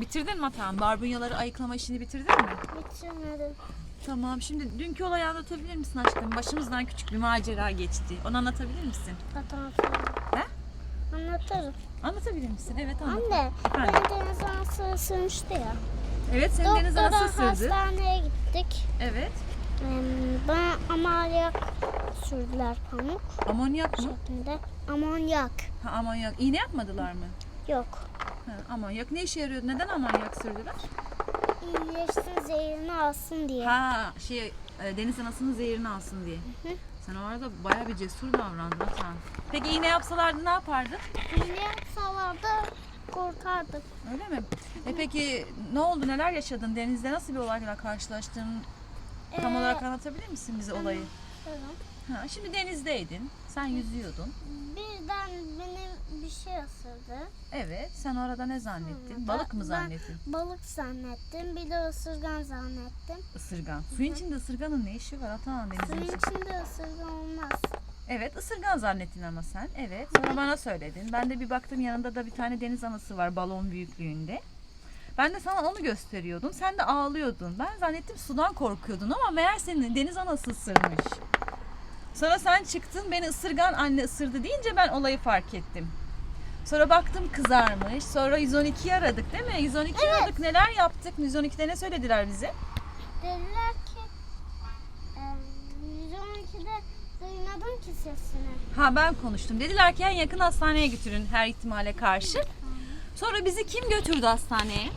Bitirdin mi Atan? Barbunyaları ayıklama işini bitirdin mi? Bitirmedim. Tamam. Şimdi dünkü olayı anlatabilir misin aşkım? Başımızdan küçük bir macera geçti. Onu anlatabilir misin? Zaten He? Anlatırım. Anlatabilir misin? Evet anlat. Anne, Efendim? beni deniz anası sürmüştü ya. Evet senin deniz Doktora anası sırdı. hastaneye gittik. Evet. Ee, Bana ameliyat sürdüler pamuk Amonyak mı? şeklinde. Amonyak. Ha, amonyak. İğne yapmadılar mı? Yok. Ha, amonyak ne işe yarıyor? Neden amonyak sürdüler? İyileşsin zehrini alsın diye. Ha şey e, deniz anasının zehrini alsın diye. hı. Sen o arada baya bir cesur davrandın Atan. Peki iğne yapsalardı ne yapardın? İğne yapsalardı korkardık. Öyle mi? E peki ne oldu? Neler yaşadın? Denizde nasıl bir olayla karşılaştın? Tam Ee, olarak anlatabilir misin bize olayı? Evet. Ha, şimdi denizdeydin. Sen yüzüyordun. Birden benim ısırdı. Evet. Sen orada ne zannettin? Sonra Balık mı ben- zannettin? Balık zannettim. Bir de ısırgan zannettim. Isırgan. Suyun içinde ısırganın ne işi var Atan denizin Suyun içinde? içinde ısırgan olmaz. Evet ısırgan zannettin ama sen. Evet sonra bana söyledin. Ben de bir baktım yanında da bir tane deniz anası var balon büyüklüğünde. Ben de sana onu gösteriyordum. Sen de ağlıyordun. Ben zannettim sudan korkuyordun ama meğer senin deniz anası ısırmış. Sonra sen çıktın beni ısırgan anne ısırdı deyince ben olayı fark ettim. Sonra baktım kızarmış. Sonra 112'yi aradık değil mi? 112'yi aradık. Neler yaptık? 112'de ne söylediler bize? Dediler ki e, 112'de duymadım ki sesini. Ha ben konuştum. Dediler ki en yakın hastaneye götürün her ihtimale karşı. Sonra bizi kim götürdü hastaneye?